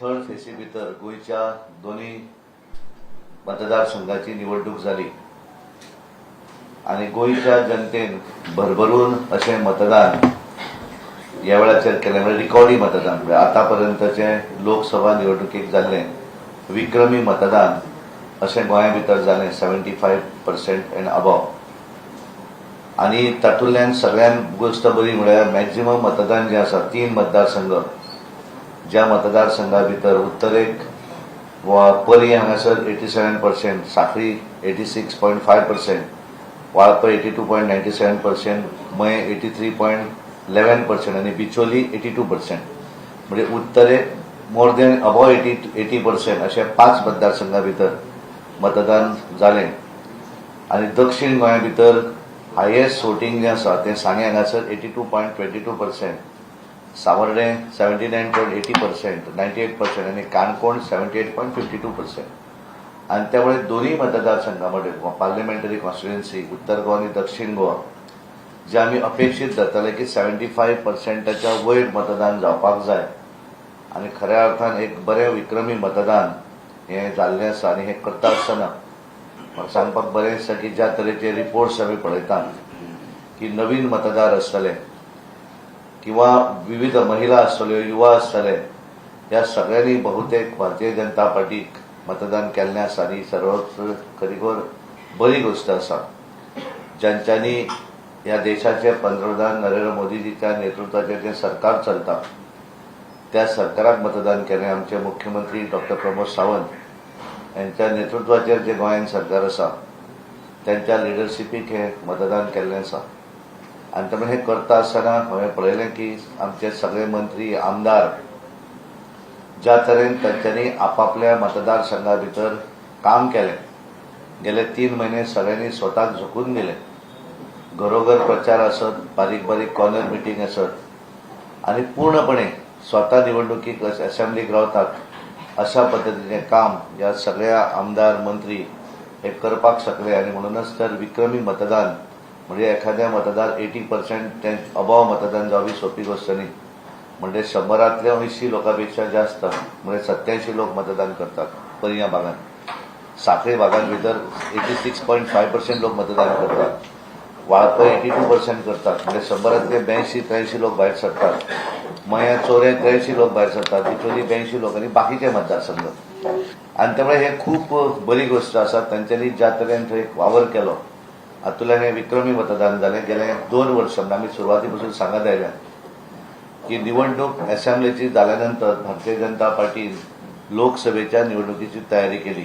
Third facie भितर गोंयच्या दोन्ही मतदारसंघाची निवडणूक जाली आणि गोंयच्या जनतेन भरभरून अशें मतदान ह्या वेळाचेर केले म्हणजे रिकॉर्डी मतदान. म्हणजे आतापर्यंतचे लोकसभा निवडणुकीक जाल्लें विक्रमी मतदान अशें गोंया भितर जालें seventy five percent and above आणि तातूंतल्यान सगळ्यान गोष्ट बरी म्हळ्यार मॅक्झिमम मतदान जें आसा तीन मतदारसंघ ज्या मतदारसंघा भितर उत्तरेक वा परी हांगासर eighty seven percent Sankhali eighty six point five percent Valpoi eighty two point ninety seven percent Mayem eighty three point eleven percent आणि बिचोली एटी टू पर्सेंट म्हणजे उत्तरेक more than above eighty eighty percent अशे पांच मतदारसंघा भितर मतदान जालें आणि दक्षिण गोंया भितर हायेस्ट वोटींग जें आसा तें सांगे हांगासर eighty two point twenty two percent Sanvordem seventy nine point eighty percent ninety eight percent आणि Canacona seventy eight point fifty two percent आणि त्यामुळे दोन्ही मतदारसंघामध्ये पार्लिमेंटरी कॉन्स्टिट्युएन्सी उत्तर गोवा आणि दक्षिण गोवा जे आम्ही अपेक्षित जाताले की सेवन्टी फायव पर्सेंटाच्या वयर मतदान जावपाक जाय. आणि खऱ्या अर्थान एक बरें विक्रमी मतदान हें जाल्लें आसा आनी हें करता आसतना म्हाका सांगपाक बरें दिसता की ज्या तरेचे रिपोर्ट्स आमी पळयतात की नवीन मतदार आसतले किंवा विविध महिला आसतल्यो युवा आसतले ह्या सगळ्यांनी बहुतेक भारतीय जनता पार्टीक मतदान केल्लें आसा आनी सर्वच खरीखोर बरी गोश्ट आसा ज्यांच्यांनी ह्या देशाचे पंतप्रधान नरेंद्र मोदीजीच्या नेतृत्वाचे जें सरकार चलता त्या सरकाराक मतदान केलें. आमचे मुख्यमंत्री डॉक्टर प्रमोद सावंत यांच्या नेतृत्वाचेर जे गोंयांत सरकार आसा त्यांच्या लिडरशिपीक हे मतदान केल्लें आसा आनी त्यामुळे हे करता आसतना हांवें म्हणजे पळयलें की आमचे सगळे मंत्री आमदार ज्या तरेन तांच्यांनी आपापल्या मतदारसंघा भितर काम केलें गेले तीन महिने सगळ्यांनी स्वताक झोकून दिले घरोघर प्रचार आसत बारीक बारीक कॉर्नर मिटींग आसत आणि पूर्णपणे स्वता निवडणुकीक असेंब्लीक रावतात अशा पद्दतीचें काम ह्या सगळ्या आमदार मंत्री हे करपाक शकले. आणि म्हणूनच तर विक्रमी मतदान म्हणजे एखाद्या मतदार एटी पर्सेंट ते अभाव मतदान जावी सोपी गोष्ट नाही. म्हणजे शंभरातल्या ऐंशी लोकांपेक्षा जास्त म्हणजे सत्याऐंशी लोक मतदान करतात परिया भागात. साखळी भागात भितर eighty six point five percent लोक मतदान करतात. वाळपय एटी टू पर्सेंट करतात. म्हणजे शंभरातले ब्याऐंशी त्र्याऐंशी लोक भायर सरतात. मया चोऱ्या त्र्याऐंशी लोक भायर सरतात. तिथोली ब्याऐंशी लोक बाकीचे मतदारसंघ. आणि त्यामुळे हे खूप बरी गोष्ट आसा त्यांच्यानी ज्या तरेन थंय वावर केलो. अतुलाने विक्रमी मतदान जालें गेले दोन वर्सां आम्ही आमी सुरवाती सांगत आयल्या की निवडणूक असेंब्लीची झाल्यानंतर भारतीय जनता पार्टीन लोकसभेच्या निवडणुकीची तयारी केली.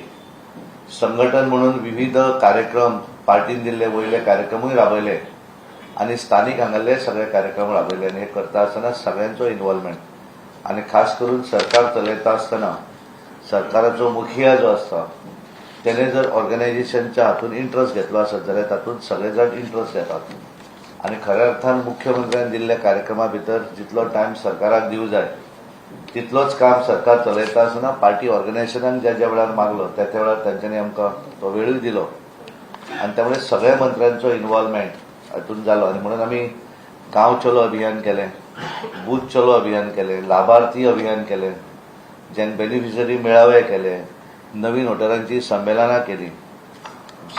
संघटन म्हणून विविध कार्यक्रम पार्टीन दिल्ले वयले कार्यक्रमूय राबयले आणि स्थानिक हांगाले सगळे कार्यक्रम राबयले आणि हे करता आसतना सगळ्यांचो इन्वॉल्वमेंट आणि खास करून सरकार चलयता आसतना सरकाराचो मुखिया जो आसता तेणे जर ऑर्गनायझेशनच्या हातून इंट्रस्ट घेतलो आसत जाल्यार तातूंत सगळे जाण इंट्रस्ट घेतात. आणि खऱ्या अर्थान मुख्यमंत्र्यान दिल्ल्या कार्यक्रमा भितर जितलो टायम सरकाराक दिवं जाय तितलोच काम सरकार चलयता आसतना पार्टी ऑर्गनायझेशनान ज्या ज्या वेळार मागलो त्या त्या वेळार तांच्यांनी आमकां तो वेळूय दिलो. आणि त्यामुळे सगळ्या मंत्र्यांचो इन्वॉल्वमेंट हातून जालो आणि म्हणून आमी गांव चलो अभियान केलें बूथ चलो अभियान केलें लाभार्थी अभियान केलें जेन बेनिफिशरी मेळावे केले नवीन वोटरांची संमेलनां केली.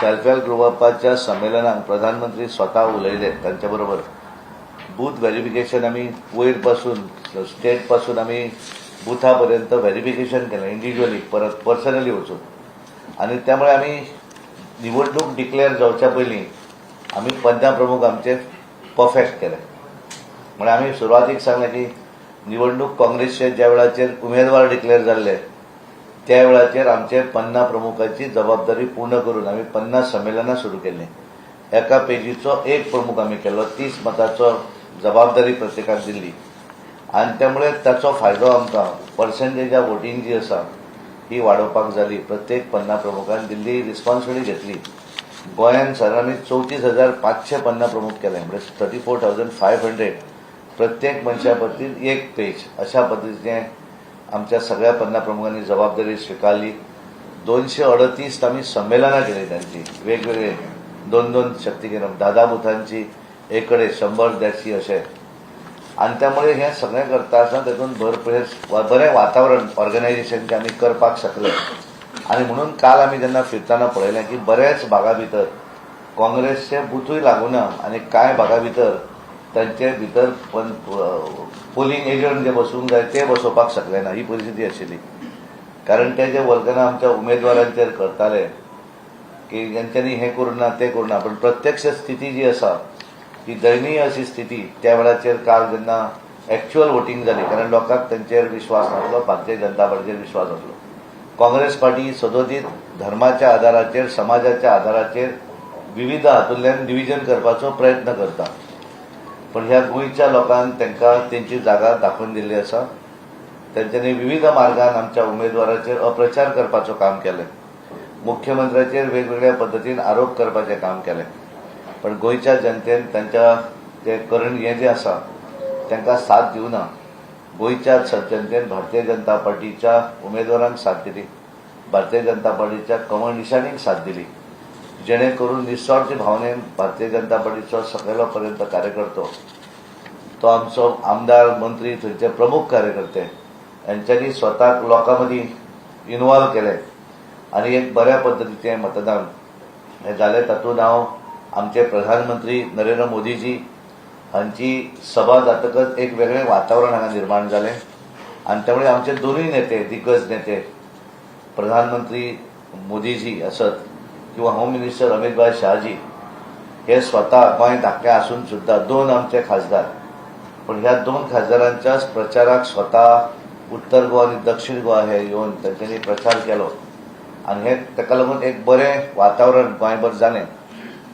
सेल्फ हेल्प ग्रुपाच्या संमेलनाक प्रधानमंत्री स्वता उलयले तांचे बरोबर बूथ व्हेरिफिकेशन आमी वयरपासून स्टेटपासून आमी बुथा पर्यंत व्हेरिफिकेशन केलें इंडिव्हिज्युअली परत पर्सनली वचून आणि त्यामुळे आमी निवडणूक डिक्लेअर जावच्या पयलीं आमी पंधरा प्रमुख आमचे परफेक्ट केले. म्हणजे आमी सुरवातीक सांगलें की निवडणूक काँग्रेसचे ज्या वेळाचेर उमेदवार डिक्लेअर जाल्ले त्या वेळाचेर आमचे पन्ना प्रमुखाची जबाबदारी पूर्ण करून आमी पन्नास संमेलनां सुरू केली. एका पेजीचो एक प्रमुख आमी केलो तीस मताचो जबाबदारी प्रत्येकाक दिल्ली आणि त्यामुळे ताचो फायदो आमकां पर्सेंटेज ऑफ वोटींग जी आसा ही वाडोवपाक जाली प्रत्येक पन्ना प्रमुखान दिल्ली रिस्पॉन्सिबिलिटी घेतली. गोंयांत सरांनी चवतीस हजार पाचशे पन्ना प्रमुख केले. म्हणजे thirty four thousand five hundred प्रत्येक मनशा पद्दतीन एक पेज अशा पद्दतीचे आमच्या सगळ्या पन्ना प्रमुखांनी जबाबदारी स्वीकारली. दोनशे अडतीस आम्ही संमेलनां केली त्यांची. वेगवेगळे दोन दोन शक्ती केंद्र दादा बुथांची एकडे शंभर देडशी असे. आनी त्यामुळे हे सगळें करता आसतना तातूंत भरपूर बरें वातावरण ऑर्गनायझेशनचे आमी करपाक शकले. आनी म्हणून काल आमी जेन्ना फिरताना पळयलें की बऱ्याच भागा भितर काँग्रेसचे बुथूय लागूना आनी कांय भागा भितर तांचे भितर पोलिंग एजंट जे बसूंक जाय ते बसोवपाक शकले ना ही परिस्थिती आशिल्ली कारण ते जे वर्गना आमच्या उमेदवारांचेर करताले की ज्यांच्यांनी हे करुना ते करुना पण प्रत्यक्ष स्थिती जी आसा ती दयनीय अशी स्थिती त्या वेळाचेर काल जेन्ना एक्च्युअल वोटींग जाली कारण लोकांक तेंचेर विश्वास नासलो भारतीय जनता पार्टीचेर विश्वास आसलो काँग्रेस पार्टी सदोदीत धर्माच्या आधाराचेर समाजाच्या आधाराचेर विविध हातूंतल्यान डिव्हिजन करपाचो प्रयत्न करता. पण ह्या गोंयच्या लोकांक तांकां तेंची जागा दाखोवन दिल्ली आसा तेंच्यांनी विविध मार्गान आमच्या उमेदवाराचेर अप्रचार करपाचो काम केलें मुख्यमंत्र्याचेर वेगवेगळ्या पद्दतीन आरोप करपाचें काम केलें पण गोंयच्या जनतेन तांच्या जे करण हें जें आसा तांकां साथ दिवना गोंयच्या जनतेन भारतीय जनता पार्टीच्या उमेदवारांक साथ दिली. भारतीय जनता पार्टीच्या कमळ निशाणीक साथ दिली. जेणे करून निस्वार्थ भावनेन भारतीय जनता पार्टीचा सकयलो पर्यंत कार्यकर्तो तो आमचो आमदार मंत्री थंयचे प्रमुख कार्यकर्ते यांच्यांनी स्वताक लोकां मदीं इनवॉल्व केले आनी एक बऱ्या पद्दतीचें मतदान हें जालें तातूंत हांव आमचे प्रधानमंत्री नरेंद्र मोदीजी हांची सभा जातकच एक वेगळें वातावरण हांगा निर्माण जालें आनी त्यामुळे आमचे दोनूय नेते दिग्गज नेते प्रधानमंत्री मोदीजी असत किंवा होम मिनिस्टर अमितभाई शहाजी हे स्वता गोंय धाकटे आसून सुद्दां दोन आमचे खासदार. पण ह्या दोन खासदारांच्याच प्रचाराक स्वता उत्तर गोवा आनी दक्षिण गोवा हे येवन तांच्यांनी प्रचार केलो. आनी हे ताका लागून एक बरें वातावरण गोंयभर जालें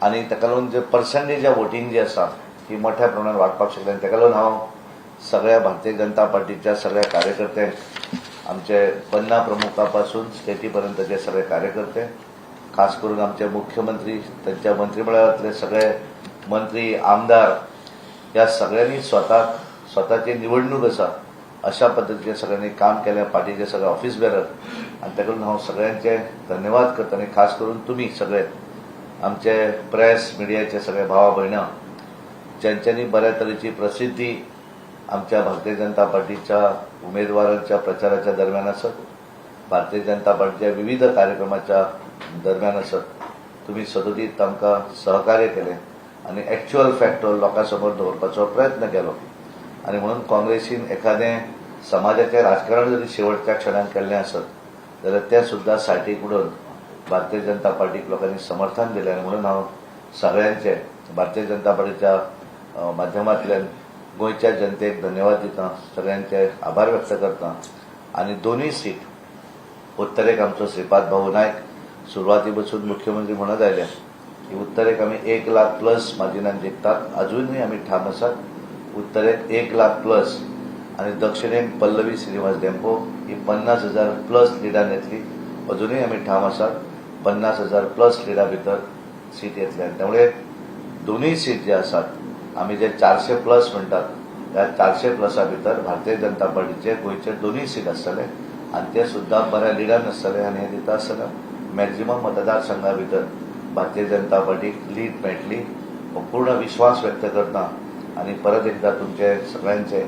आनी ताका लागून जे पर्संटेज ऑफ वोटींग जी आसा ती मोठ्या प्रमाणात वाडपाक शकले. ताका लागून हांव सगळ्या भारतीय जनता पार्टीच्या सगळ्या कार्यकर्ते आमचे पन्ना प्रमुखा पासून स्टेटी पर्यंतचे सगळे कार्यकर्ते खास करून आमचे मुख्यमंत्री त्यांच्या मंत्रिमंडळातले सगळे मंत्री आमदार या सगळ्यांनी स्वताक स्वताची निवडणूक आसा अशा पद्दतीचे सगळ्यांनी काम केलं. पार्टीचे सगळे ऑफिस बेरर आनी ताका हांव सगळ्यांचे धन्यवाद करता. आनी खास करून तुमी सगळे आमचे प्रेस मिडियाचे सगळे भावा भयणां ज्यांच्यांनी बऱ्या तरेची प्रसिद्धी आमच्या भारतीय जनता पार्टीच्या उमेदवारांच्या प्रचाराच्या दरम्यान असत भारतीय जनता पार्टीच्या विविध कार्यक्रमाच्या दरम्यान असत तुम्ही सदोदीत आमकां सहकार्य केलें आनी एक्च्युअल फॅक्ट लोकां समोर दवरपाचो प्रयत्न केलो. आनी म्हणून काँग्रेसीन एखादें समाजाचें राजकारण जरी शेवटच्या क्षणांत केल्लें आसत जाल्यार तें सुद्दां साठीक उडोवन भारतीय जनता पार्टीक लोकांनी समर्थन दिलें आनी म्हणून हांव सगळ्यांचे भारतीय जनता पार्टीच्या माध्यमांतल्यान गोंयच्या जनतेक धन्यवाद दिता सगळ्यांचे आभार व्यक्त करता. आनी दोनूय सीट उत्तरेक आमचो श्रीपाद भाऊ नायक सुरुवातीपासून मुख्यमंत्री म्हणत आल्या की उत्तरेक आमी एक लाख प्लस मार्जिनान जिखतात अजूनही आमी ठाम आसात उत्तरेक एक लाख प्लस आनी दक्षिणेक पल्लवी श्रीनिवास डेंपो ही पन्नास हजार प्लस लिडान येतली अजूनही आमी ठाम आसात पन्नास हजार प्लस लिडा भितर सीट येतली आनी त्यामुळे दोनूय सीट जे आसात आमी जे चारशे प्लस म्हणटात त्या चारशे प्लसा भितर भारतीय जनता पार्टीचे गोंयचे दोनूय सीट आसतले आनी ते सुद्दां बऱ्या लिडान आसतले आनी हे दिता आसतना मॅक्झिमम मतदारसंघा भितर भारतीय जनता पार्टीक लीड मेळटली पूर्ण विश्वास व्यक्त करता आनी परत एकदा तुमचे सगळ्यांचे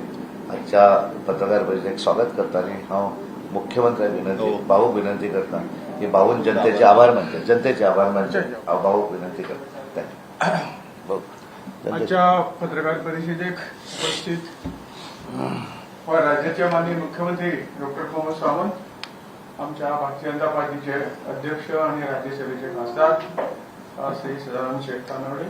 आजच्या पत्रकार परिशदेक स्वागत करता आनी हांव मुख्यमंत्र्याक विनंती हो. भाऊक विनंती करता की भाऊन जनतेचे आभार मानचे जनतेचे आभार मानचे हांव भाऊक विनंती करता भाऊ आजच्या पत्रकार परिषदेक उपस्थित राज्याचे माननीय मुख्यमंत्री डॉक्टर प्रमोद सावंत आमच्या भारतीय जनता पार्टीचे अध्यक्ष आणि राज्यसभेचे खासदार श्री सदानंद शेठ कानवडे.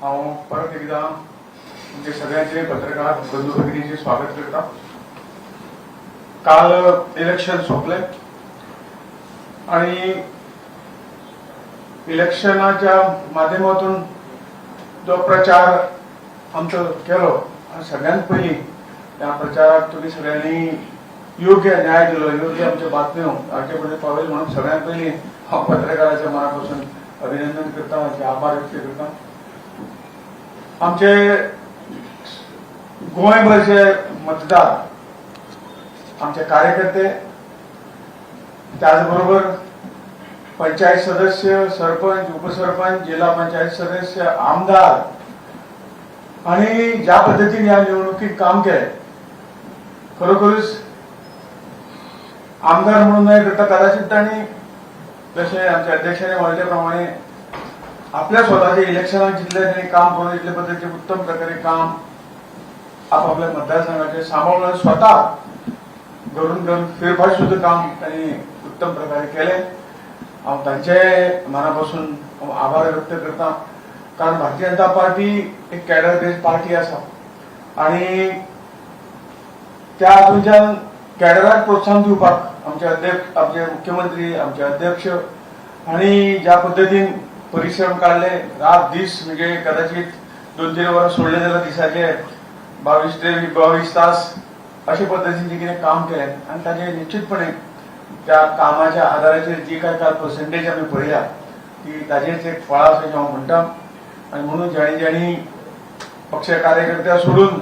हांव परत एकदा म्हणजे सगळ्यांचे पत्रकार बंधू भगिनीचे स्वागत करता. काल इलेक्शन सोपले आणि इलेक्शनाच्या माध्यमातून जो प्रचार आमचो केलो आणि सगळ्यांत पयलीं त्या प्रचाराक तुमी सगळ्यांनी योग्य न्याय दिलो योग्य आमच्यो बातम्यो हाचे पावेल म्हणून सगळ्यांत पयलीं हांव पत्रकाराच्या मना पासून अभिनंदन करता आभार व्यक्त करता. आमचे गोंयभरचे मतदार आमचे कार्यकर्ते त्याचबरोबर पंचायत सदस्य सरपंच उपसरपंच जिल्हा पंचायत सदस्य आमदार आणि ज्या पद्धतीने या निवडणुकीत काम केलं खरोखरच आमदार म्हणून नाही करता कदाचित त्यांनी जसे आमच्या अध्यक्षाने म्हटल्याप्रमाणे आपल्या स्वतःच्या इलेक्शनात जिथले त्यांनी काम करून इथल्या पद्धतीचे उत्तम प्रकारे काम आपापल्या मतदारसंघाचे सांभाळून स्वतः घरून घरून फेरफार सुद्धा काम त्यांनी उत्तम प्रकारे केले हांव मनापासून आभार व्यक्त करता कारण भारतीय जनता पार्टी एक कॅडर बेस्ड पार्टी आसा आणि त्या हातूंच्यान कॅडराक प्रोत्साहन दिवपाक आमचे अध्यक्ष आमचे मुख्यमंत्री आमचे अध्यक्ष आणि ज्या पद्धतीन परिश्रम काढले रात दीस म्हणजे कदाचित दोन तीन वरां सोडले जाल्यार दिसाचे बावीस ते बावीस तास अशा पद्धतीने जे कितें काम केलें. आनी ताचे निश्चितपणे त्या कामाच्या आधाराचेर जी काय काल पर्संटेज आमी पळयल्या ती ताचेच एक फळां अशें हांव म्हणटा आनी म्हणून ज्यांनी ज्यांनी पक्ष कार्यकर्त्या सोडून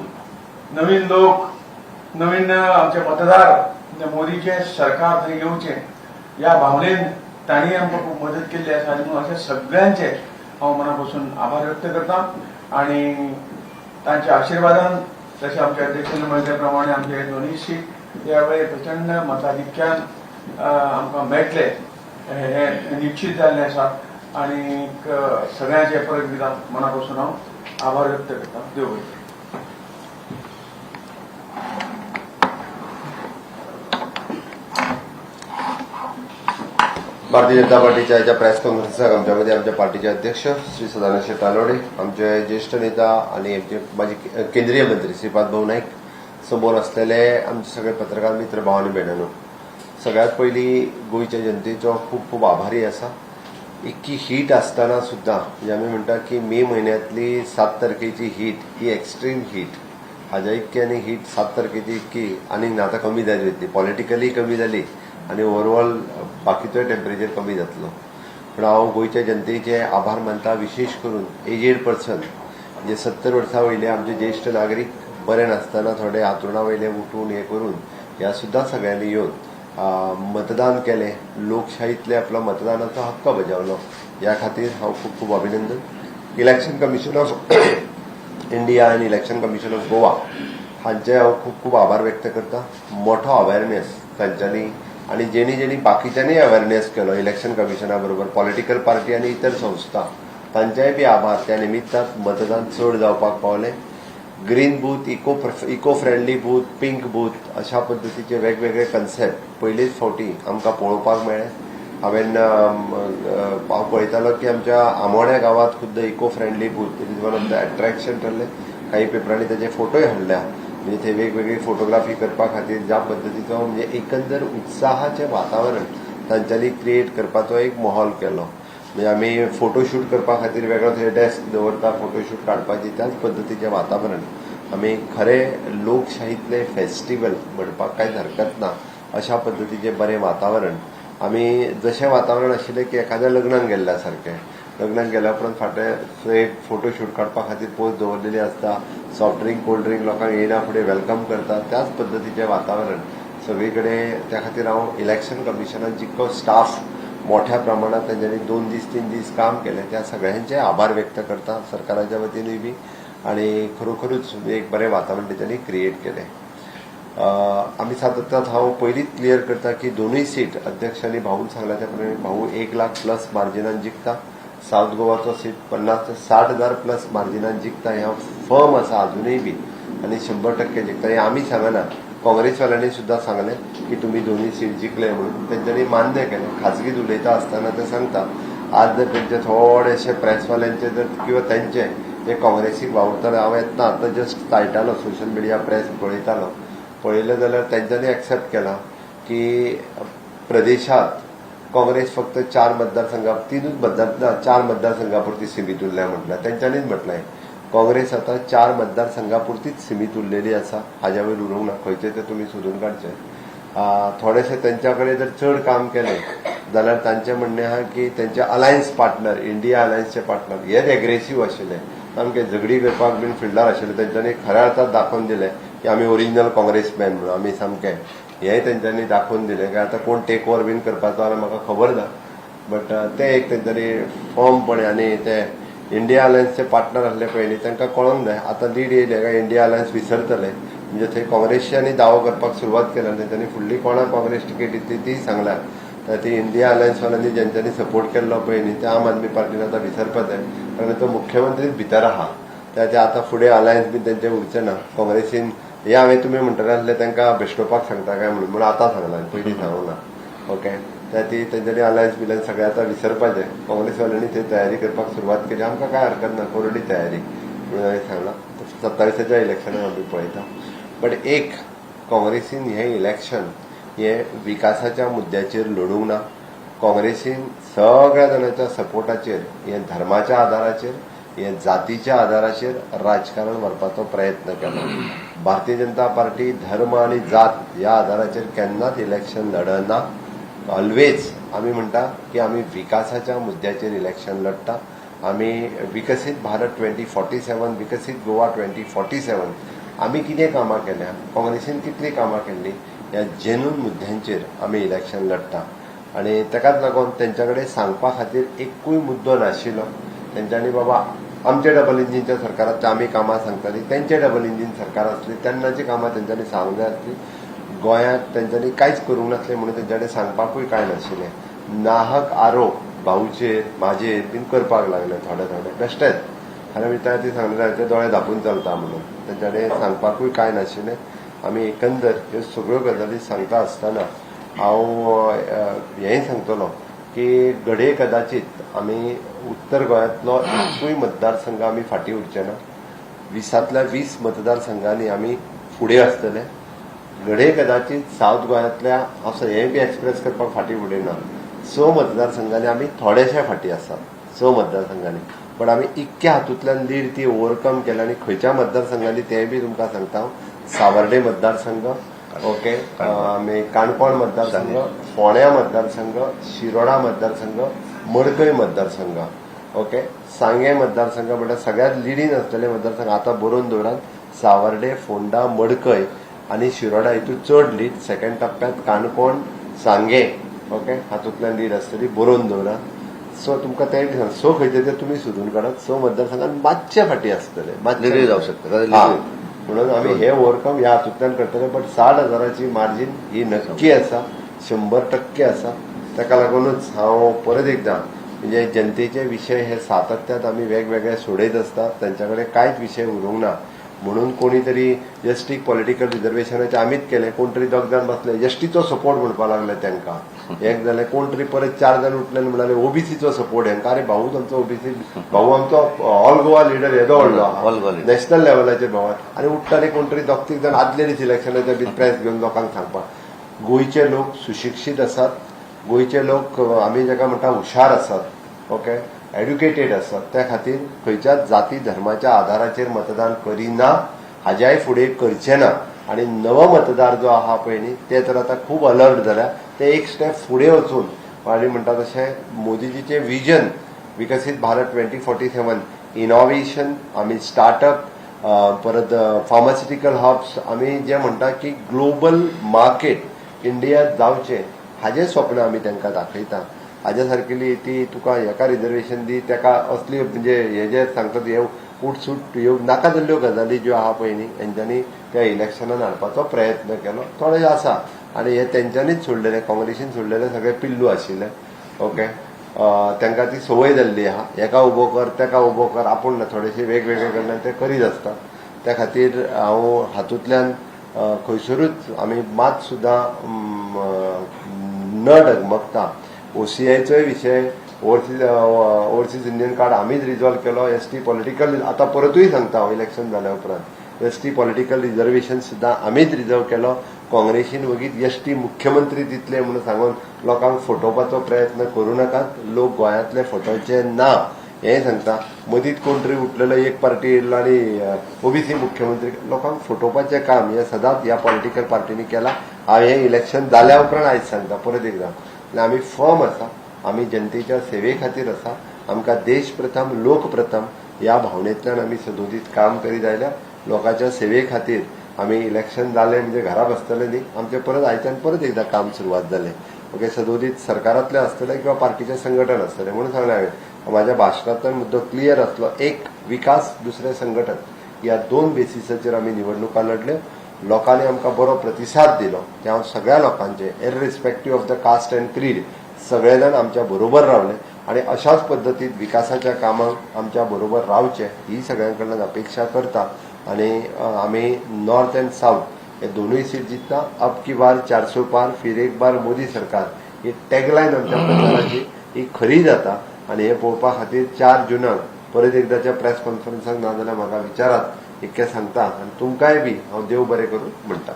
नवीन लोक नवीन आमचे मतदार ते मोदीचे सरकार थंय येवचें ह्या भावनेन तांणी आमकां खूब मदत केल्ली आसा आनी म्हणून अशा सगळ्यांचे हांव मनापासून आभार व्यक्त करतां आणि तांच्या आशिर्वादान जशें आमच्या अध्यक्षांनी म्हणल्या प्रमाणे आमचे दोनूय सीट ह्या वेळी प्रचंड मताधिक्यान आमकां मेळटले हे निश्चित जाल्लें आसा. आणि सगळ्यांचे परत मना मनापासून हांव आभार व्यक्त करतां देव बरें. भारतीय जनता पार्टीच्या याच्या प्रेस कॉन्फरन्साक आमच्यामध्ये आमच्या पार्टीचे अध्यक्ष श्री सदानंद शेठ तालोडे आमचे ज्येष्ठ नेता आणि आमचे माजी केंद्रीय मंत्री श्रीपाद भाऊ नाईक समोर असलेले आमचे सगळे पत्रकार मित्र भाव आणि भयणांनो सगळ्यात पयलीं गोंयच्या जनतेचो खूब खूब आभारी आसा इतकी हीट आसतना सुद्दां म्हणजे आमी म्हणटा की मे म्हयन्यांतली सात तारखेची हीट ही एक्स्ट्रीम हीट हाज्या इतकी आणि हीट सात तारखेची इतकी आणि आतां कमी जाली होती. पॉलिटिकली कमी जाली आनी ओवरऑल बाकीचोय टेम्परेचर कमी जातलो. पूण हांव गोंयच्या जनतेचे आभार मानता विशेश करून एजेड पर्सन जे सत्तर वर्सां वयले आमचे ज्येश्ठ नागरीक बरे नासतना थोडे हातरुणा वयले उठून हे करून ह्या सुद्दां सगळ्यांनी येवन मतदान केलें. लोकशाहीतले आपलो मतदानाचो हक्क बजावलो. ह्या खातीर हांव खूब खूब अभिनंदन. इलेक्शन कमिशन ऑफ इंडिया आनी इलेक्शन कमिशन ऑफ गोवा हांचे हांव खूब खूब आभार व्यक्त करता. मोठो अवेअरनेस तांच्यांनी आनी जेणी जेणे बाकीच्यांनी अवेरनेस केलो इलेक्शन कमिशना बरोबर पॉलिटिकल पार्टी आनी इतर संस्था तांच्याय बी आभार त्या निमित्तान मतदान चड जावपाक पावलें. Green booth eco eco friendly booth pink booth अशा पद्दतीचे वेगवेगळे कन्सेप्ट पयलीच फावटी आमकां पळोवपाक मेळ्ळे. हांवें हांव पळयतालो की आमच्या आमोण्या गांवांत खुद्द eco friendly booth it is one of the attraction ठरले. काही पेपरांनी ताचे फोटोय हाडल्या म्हणजे थंय वेगवेगळी फोटोग्राफी करपा खातीर ज्या पद्दतीचो म्हणजे एकंदर उत्साहाचें वातावरण तांच्यांनी क्रिएट करपाचो एक माहोल केलो. म्हणजे आमी फोटोशूट करपा खातीर वेगळो थंय डेस्क दवरता फोटोशूट काडपाची त्याच पद्दतीचें वातावरण. आमी खरें लोकशाहीतले फेस्टिवल म्हणपाक कांयच हरकत ना अशा पद्दतीचें बरें वातावरण. आमी जशें वातावरण आशिल्लें की एखाद्या लग्नाक गेल्ल्या सारकें लग्नाक गेल्या उपरांत फाटे एक फोटोशूट काडपा खातीर पोस्ट दवरलेली आसता सॉफ्ट ड्रिंक कोल्ड ड्रिंक लोकांक येयल्या फुडें वेलकम करता त्याच पद्दतीचें वातावरण. सगळीकडे त्या खातीर हांव इलेक्शन कमिशनान जितको स्टाफ मोठ्या प्रमाणात तांच्यांनी दोन दीस तीन दीस काम केलें त्या सगळ्यांचे आभार व्यक्त करता सरकाराच्या वतीनूय बी. आनी खरोखरूच एक बरें वातावरण तेच्यांनी क्रिएट केलें. आमी सातत्यात हांव पयलींच क्लियर करता की दोनूय सीट अध्यक्षांनी भाऊन सांगल्या त्या प्रमाणे भाऊ एक लाख प्लस मार्जिनान जिखता सावथ गोवाचो सीट पन्नास ते साठ हजार प्लस मार्जिनान जिखता हें फर्म आसा अजुनूय बी. आनी शंबर टक्के जिखता हे आमी सांगना काँग्रेसवाल्यांनी सुद्दां सांगलें की तुमी दोन्ही सीट जिखले म्हणून. तेंच्यांनी मान्य केलें. खाजगीत उलयता आसतना ते सांगता. आज जर तेंचे थोडेशे प्रेसवाल्यांचे जर किंवा तेंचे जे काँग्रेसीक वावुरताले हांव येतना आतां जस्ट तायटालो सोशल मिडिया प्रेस पळयतालो पळयलें जाल्यार तेंच्यांनी एक्सेप्ट केला की प्रदेशात काँग्रेस फक्त चार मतदारसंघा तीनच मतदार चार मतदारसंघापुरती सिमीत उरल्या म्हटलं. त्यांच्यानीच म्हटलंय. काँग्रेस आता चार मतदारसंघापुरतीच सिमीत उरलेली आसा हाज्या वयर उरूंक ना खंयचे ते तुमी सोदून काडचे थोडेसे तेंच्या कडेन जर चड काम केलें जाल्यार तांचें म्हणणें आहा की तेंचे अलायन्स पार्टनर इंडिया अलायन्सचे पार्टनर हेच एग्रेसीव आशिल्ले सामके झगडी करपाक बीन फिल्डार आशिल्ले तेंच्यांनी खऱ्या अर्थात दाखोवन दिलें की आमी ओरिजिनल काँग्रेसमॅन म्हणून आमी सामके हेंय तेंच्यांनी दाखोवन दिलें. की आतां कोण टेक ओवर बीन करपाचो जाल्यार म्हाका खबर ना. बट ते एक तेंच्यांनी फॉर्मपणे आनी ते इंडिया अलायन्सचे पार्टनर आसले पयलीं तांकां कळोंक जाय आतां लीड येयले काय इंडिया अलायन्स विसरतले. म्हणजे थंय काँग्रेसच्यांनी दावो करपाक सुरवात केल्या आनी फुडली कोणाक काँग्रेस टिकेट दितली ती सांगल्या तर ती इंडिया अलायन्सवाल्यांनी ज्यांच्यांनी सपोर्ट केल्लो पळय न्ही ते आम आदमी पार्टीन आतां विसरपा जाय कारण तो मुख्यमंत्रीच भितर आहा. त्याचे आतां फुडें अलायन्स बी तेंचे उरचे ना. काँग्रेसीन हे हांवें तुमी म्हणटले आसले तांकां बेश्टोवपाक सांगता काय म्हणून? म्हणून आतां सांगला पयलीं सांगूंक ना. ओके त्या ती तेंच्यांनी अलायन्स बिलायन्स सगळें आतां विसरपाचें काँग्रेसवाल्यांनी थंय तयारी करपाक सुरवात केली. आमकां काय हरकत ना कोरडी तयारी. म्हणून हांवें सांगलां सत्तावीसाच्या इलेक्शनाक आमी पळयता. बट एक काँग्रेसीन हें इलेक्शन हें विकासाच्या मुद्द्याचेर लडूंक ना. काँग्रेसीन सगळ्या जाणांच्या सपोर्टाचेर हें धर्माच्या आदाराचेर हे जातीच्या आदाराचेर राजकारण व्हरपाचो प्रयत्न केलो भारतीय जनता पार्टी धर्म आनी जात ह्या आदाराचेर केन्नाच इलेक्शन लडना ऑलवेज आमी म्हणटा की आमी विकासाच्या मुद्द्याचेर इलेक्शन लढटा आमी विकसीत भारत ट्वेंटी फोर्टी सेवन विकसीत गोवा ट्वेंटी फोर्टी सेवन आमी कितें कामां केल्या? काँग्रेसीन कितलीं कामां केल्लीं ह्या जेन्यून मुद्द्यांचेर आमी इलेक्शन लढटा आनी ताकाच लागून तेंच्या कडेन सांगपा खातीर एकूय मुद्दो नाशिल्लो तेंच्यांनी बाबा आमच्या डबल इंजिनच्या सरकारात आमी कामां सांगतालीं तेंचे डबल इंजिन सरकार आसली तेन्नाची कामां तेंच्यांनी सांगूंक जाय आसली गोंयांत तेंच्यांनी कांयच करूंक नासलें म्हणून तेंच्या कडेन सांगपाकूय कांय नाशिल्लें नाहक आरोप भाऊचेर म्हाजेर बीन करपाक लागले थोडे थोडे. बेश्टेच आनी भितर ती सांगले ते दोळे धापून चलता म्हणून. त्यांच्याकडे कडेन सांगपाकूय कांय नाशिल्लें आमी एकंदर ह्यो सगळ्यो गजाली सांगता आसतना हांव हेंय सांगतलो की घडये कदाचित आमी उत्तर गोंयांतलो एकूय मतदारसंघ आमी फाटीं उरचे ना. विसांतल्या वीस मतदारसंघांनी आमी फुडें आसतले घडये कदाचित सावथ गोंयांतल्या हांव हें बी एक्सप्रेस करपाक फाटीं फुडें ना. स मतदारसंघांनी आमी थोडेशे फाटीं आसात स मतदारसंघांनी. पण आमी इतक्या हातूंतल्यान लीड ती ओवरकम केल्या आनी खंयच्या मतदारसंघांनी तेंय बी तुमकां सांगता सावर्डे मतदारसंघ ओके. काणकोण. मतदारसंघ फोंड्या मतदारसंघ शिरोडा मतदारसंघ मडकय मतदारसंघ. ओके? सांगे मतदारसंघ म्हणल्यार सगळ्यात लिडीन आसलेले मतदारसंघ आतां बरोवन दवरात सावर्डे फोंडा मडकय आनी शिरोडा हितून चड लीड सेकंड टप्प्यांत काणकोण सांगे. ओके? हातूंतल्यान लीड आसतली बरोवन दवरात सो तुमकां तें सो खंयचे ते तुमी सोदून काडात स मतदारसंघात मातशे फाटी आसतले मातशे जावं शकता म्हणून आमी हे ओवरकम ह्या हातूंतल्यान करतले बट साठ हजाराची मार्जीन ही नक्की आसा शंबर टक्के आसा ताका लागूनच हांव परत एकदां म्हणजे जनतेचे विशय हे सातत्यात आमी वेगवेगळे सोडयत आसतात तांच्या कडेन कांयच विशय उरूंक ना. म्हणून कोणी तरी एसटीक पॉलिटिकल रिजर्वेशनाचे आमीच केले कोण तरी दोग जाण बसले एसटीचो सपोर्ट म्हणपाक लागले तांकां एक जालें कोण तरी परत चार जाण उठले म्हणाले ओबीसीचो सपोर्ट हेंकां अरे भाऊच आमचो ओबीसी भाऊ आमचो ऑल गोवा लिडर येदो व्हडलो. नॅशनल लेवलाचेर भावात आनी उठ्ठाले कोण तरी दोग तीग जाण आदले दीस इलेक्शनाच्या बी प्रेस घेवन लोकांक सांगपाक गोंयचे लोक सुशिक्षीत आसात गोंयचे लोक आमी जाका म्हणटा हुशार आसात ओके एड्युकेटेड आसात त्या खातीर खंयच्याच जाती धर्माच्या आधाराचेर मतदान करिना हाज्याय फुडें करचे ना. आनी नवो मतदार जो आहा पळय न्ही ते तर आतां खूब अलर्ट जाल्या ते एक स्टेप फुडें वचून आनी म्हणटा तशें मोदीजीचें विजन विकसीत Bharat twenty forty seven innovation आमी स्टार्टअप परत फार्मास्युटिकल हब्स आमी जे म्हणटा की ग्लोबल मार्केट इंडिया जावचें हाजें स्वप्न आमी तांकां दाखयता हाज्या सारकेली ती तुका हेका रिजर्वेशन दी तेका असली म्हणजे हे जे सांगतात हे उठसूट ह्यो नाका जाल्ल्यो गजाली ज्यो आहा पळय न्ही तेंच्यांनी त्या इलेक्शनान हाडपाचो प्रयत्न केलो. थोडे आसा. आनी हे तेंच्यांनीच सोडलेले काँग्रेसीन सोडलेले सगळे पिल्लू आशिल्ले. ओके? अ, तांकां ती संवय जाल्ली आहा. हेका उबो कर तेका उबो कर. आपूण ना थोडेशे वेगवेगळे कडल्यान ते करीत आसता त्या खातीर हांव हातूंतल्यान खंयसरूच आमी मात सुद्दां न डगमगता ओसीआयचोय विशय ओवरसीज ओवरसीज इंडियन कार्ड आमीच रिजॉल्व केलो एस टी पॉलिटिकल आतां परतूय सांगता हांव इलेक्शन जाल्या उपरांत एस टी पॉलिटिकल रिजर्वेशन सुद्दां आमीच रिजर्व केलो. काँग्रेसीन वगीत एस टी मुख्यमंत्री दितले म्हणून सांगून लोकांक फटोवपाचो प्रयत्न करूं नाकात लोक गोंयांतले फटोवचे ना हें सांगता. मदींच कोण तरी उठलेलो एक पार्टी येयल्लो आनी ओबीसी मुख्यमंत्री लोकांक फटोवपाचें काम हें सदांच ह्या पॉलिटिकल पार्टीनी केलां. हांव हें इलेक्शन जाल्या उपरांत आयज सांगता परत एकदां. आनी आमी फर्म आसा आमी जनतेच्या सेवे खातीर आसा आमकां देश प्रथम लोक प्रथम ह्या भावनेंतल्यान आमी सदोदीत काम करीत आयल्या. लोकांच्या सेवे खातीर आमी इलेक्शन जालें म्हणजे घरा बसतले न्ही. आमचें परत आयच्यान परत एकदां काम सुरवात जालें ओके सदोदीत सरकारांतलें आसतलें किंवा पार्टीचे संघटन आसतलें म्हणून सांगलें हांवें माझ्या भाशणांतल्यान मुद्दो क्लियर आसलो एक विकास दुसरें संघटन. ह्या दोन बेसिसाचेर आमी निवडणुका लढल्यो. लोकांनी आमकां बरो प्रतिसाद दिलो. की हांव सगळ्या लोकांचे irrespective of the caste and creed सगळे जाण आमच्या बरोबर रावले. आणि अशाच पद्दतीत विकासाच्या कामांक आमच्या बरोबर रावचे ही सगळ्यां कडल्यान अपेक्षा करता. आणि आम्ही आमी नॉर्थ अँड साऊथ हे दोनूय सीट जिंकता अब की बार चारसो पार फिर एक बार मोदी सरकार ही टॅगलायन आमच्या प्रचाराची ही खरी जाता. आणि हे पळोवपा खातीर चार जुनाक परत एकदाच्या प्रेस कॉन्फरन्साक ना जाल्यार म्हाका विचारात. इतकें सांगता आनी तुमकांय बी हांव देव बरें करूं म्हणटा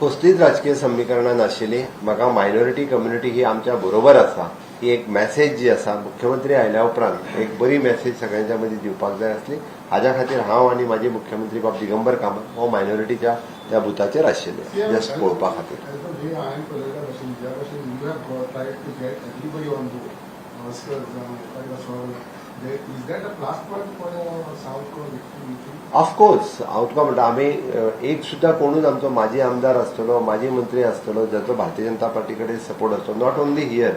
कसलीच राजकीय समीकरणां नाशिल्ली म्हाका मायनॉरिटी कम्युनिटी ही आमच्या बरोबर आसा ही एक मॅसेज जी आसा मुख्यमंत्री आयल्या उपरांत एक बरी मॅसेज सगळ्यांच्या मदीं दिवपाक जाय आसली हाज्या खातीर हांव आनी माजी मुख्यमंत्री बाब दिगंबर कामत हो मायनॉरिटीच्या त्या बुथाचेर आशिल्ले जस्ट पळोवपा खातीर. ऑफकोर्स हांव तुका म्हणटा आमी एक सुद्दां कोणूच आमचो माजी आमदार आसतलो माजी मंत्री आसतलो जाचो भारतीय जनता पार्टी कडेन सपोर्ट आसतो not only here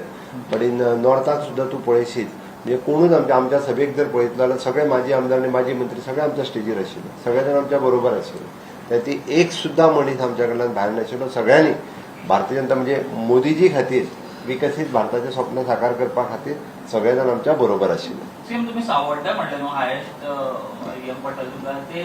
but in नॉर्थाक सुद्दां तूं पळयशीत म्हणजे कोणूच आमच्या आमच्या सभेक जर पळयतलो जाल्यार सगळे माजी आमदार आनी माजी मंत्री सगळे आमच्या स्टेजीर आशिल्ले सगळे जाण आमच्या बरोबर आशिल्ले तर ती एक सुद्दां मनीस आमच्या कडल्यान भायर नाशिल्लो सगळ्यांनी भारतीय जनता म्हणजे मोदीजी खातीर विकसीत भारताचें स्वप्न साकार करपा खातीर सगळे जाण आमच्या बरोबर आशिल्ले. सेम तुम्ही सावड्डा म्हटलं न्हू हायेस्ट एम पडटले तुमकां ते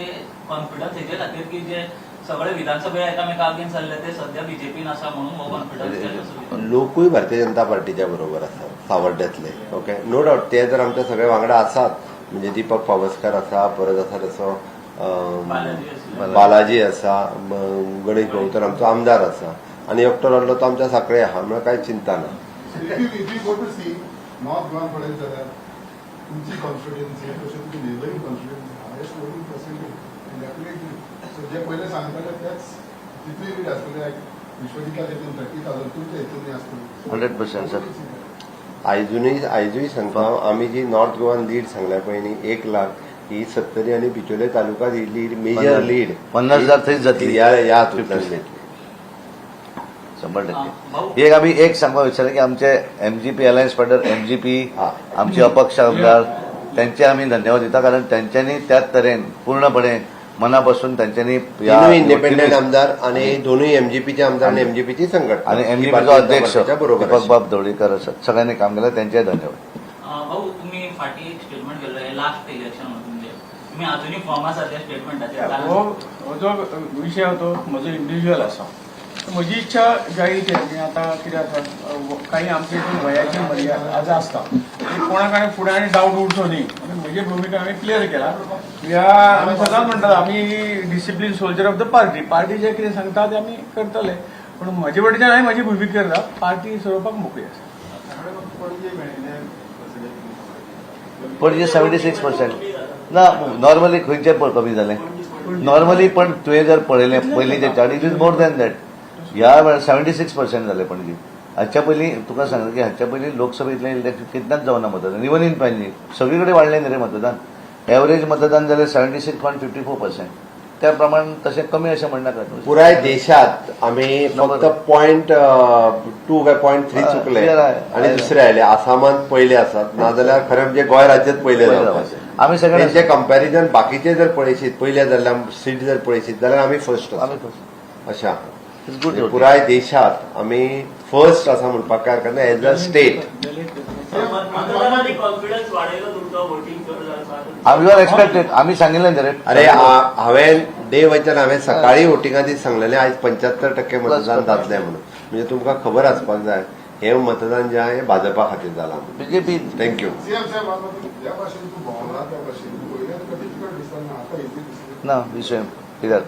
कॉन्फिडन्स हेजे खातीर की जे सगळे विधानसभे एकामेका आगेन चल्ले ते सध्या बीजेपीन आसा म्हणून हो कॉन्फिडन्स लोकूय भारतीय जनता पार्टीच्या बरोबर आसा सावड्ड्यातले ओके नो डाऊट ते जर आमच्या सगळे वांगडा आसात म्हणजे दीपक पावसकर आसा परत आसा तसो बालाजी आसा. गणेश गौतर आमचो आमदार आसा. आणि एकटो रडलो तो आमच्या साखळे आहा म्हणून कांय चिंता ना if you if you go to see north गोवान पळयत जाल्यार तुमची कॉन्फिडन्स तशें तुमी neighbouring confidence highest voting percentage definitely so जे पयले सांगताले तेच तितूय बी आसतले लायक विश्वजिता हितून थर्टी थावजंड तुमच्या हितून आसतले 100% सर. आयजुनूय आयजूय सांगता हांव, आमी जी नॉर्थ गोवान लीड सांगल्या पळय न्ही एक लाख ही सत्तरी आनी बिचोले तालुका ही लीड मेजर लीड पन्नास हजार थंयच जातली. ह्या ह्या हातूंतल्यान शंभर हा. टक्के एक आम्ही एक सांगपा विचारले की आमचे एमजीपी अलायन्स पार्टनर एमजीपी हा. आमचे अपक्ष आमदार त्यांचे आम्ही धन्यवाद दिता कारण त्यांच्यानी त्याच तरेन पूर्णपणे मनापासून त्यांच्यानी इंडिपेंडंट आमदार आणि दोनूय एमजीपीचे आमदार आणि एमजीपीची संघटना आणि ही एमजीपीचो अध्यक्ष दीपक. बाब दवडीकर असं सगळ्यांनी काम केलं त्यांचे धन्यवाद भाऊ तुम्ही फाटी एक स्टेटमेंट केलं लास्ट इलेक्शन म्हणजे तुम्ही अजूनही फॉर्म आसा त्या स्टेटमेंटाचेर हो कारण हो जो विषय होतो म्हजो इंडिव्हिज्युअल आसा म्हजी इच्छा जायते की आतां कितें आसा काही आमचे हितून वयाची मर्यादा आसता कोणाक कोणाकडे फुडें आनी डावट उरचो न्ही. म्हणून म्हजी भुमिका हांवें क्लियर केला. ह्या आमी सदांच म्हणटात आमी discipline soldier of the party party जे कितें सांगता ते आमी करतले पूण म्हजे वटेच्यान हांवें म्हजी भुमिका करता. पार्टी सोडोवपाक मोकळी आसा पणजे पण जे सेव्हन्टी सिक्स पर्सेंट ना नॉर्मली खंयचे कमी जाले नॉर्मली पण तुवें जर पळयलें पयलींचे chart is more than that ह्या वेळार सेव्हन्टी सिक्स पर्सेंट जाले पणजी हाच्या पयलीं तुका सांगता की हाच्या पयलीं लोकसभेतलें इलेक्शन कितनाच जावना मतदान इवन इन पणजी सगळीकडे वाडलें न्ही रे मतदान. एव्हरेज मतदान जालें seventy six point fifty four percent. त्या प्रमाण तशें कमी अशें म्हणनाका तूं. पुराय देशात आम्ही फक्त पॉइंट टू काय पॉइंट थ्री चुकले. आणि दुसरे आयले आसामात पहिले असतात. नाजाल्यार खरें म्हणजे गोंय राज्यात पहिले पहिले जावपाचे जावपाचे. आमी सगळे त्यांचे कंपॅरिजन बाकीचे जर पळयशीत पयले जाल्यार सीट जर पळयशीत जाल्यार आमी फर्स्ट अशा. पुराय देशात आम्ही फर्स्ट असा म्हणपाक काय हरकत एज अ स्टेट आमी आर एक्सपेक्टेड आमी सांगिल्लें न्ही रे अरे हांवें डे वयच्यान हांवें सकाळी वोटिंगा दीस सांगलेलें आयज पंच्यात्तर टक्के मतदान जातलें म्हणून. म्हणजे तुमकां खबर आसपाक जाय. हे मतदान जे आहे हे भाजपा खातीर जालां बीजेपी थँक्यू ना विषय. चार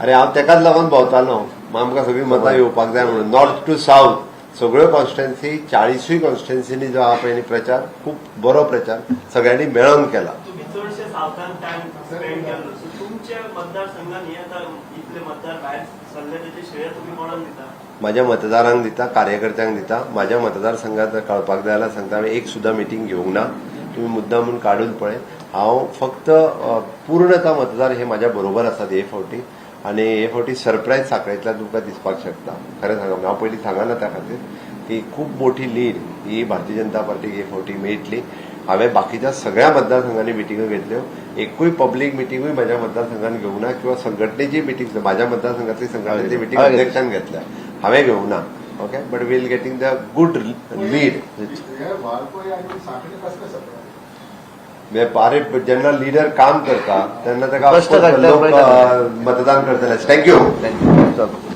अरे हांव तेकाच लागून भोंवतालो आमकां सगळीं मतां येवपाक जाय म्हणून। नॉर्थ टू साऊथ सगळ्यो कॉन्स्टिट्युन्सी चाळीसूय कॉन्स्टिट्युन्सीनी जो आहा पळय प्रचार खूब बरो प्रचार सगळ्यांनी मेळोन केला. माझ्या मतदारांक दिता कार्यकर्त्यांक दिता. माझ्या मतदारसंघात जर कळपाक जाय जाल्यार सांगता हांवें एक सुद्दां मिटींग घेवंक ना. तुम्ही मुद्दाम म्हणून काडून पळय हांव फक्त पूर्णता मतदार हे म्हाज्या बरोबर आसात हे फावटी आनी हे फावटी सरप्रायज साखळेंतल्यान तुमकां दिसपाक शकता. खरें सांगप हांव पयलीं सांगना त्या खातीर की खूब मोठी लीड ही भारतीय जनता पार्टीक हे फावटी मेळटली. हांवें बाकीच्या सगळ्या मतदारसंघांनी मिटिंगो घेतल्यो. एकूय पब्लीक मिटिंगूय म्हाज्या मतदारसंघात घेवंक ना किंवा संघटनेची मिटिंग म्हाज्या मतदारसंघातली संघटनेची मिटिंग. अध्यक्षान घेतल्या. हांवें घेवंक ना okay but we'll getting the good lead of course घडल्यार लोक बरें अ, जाता. मतदान करतले थँक्यू थँक्यू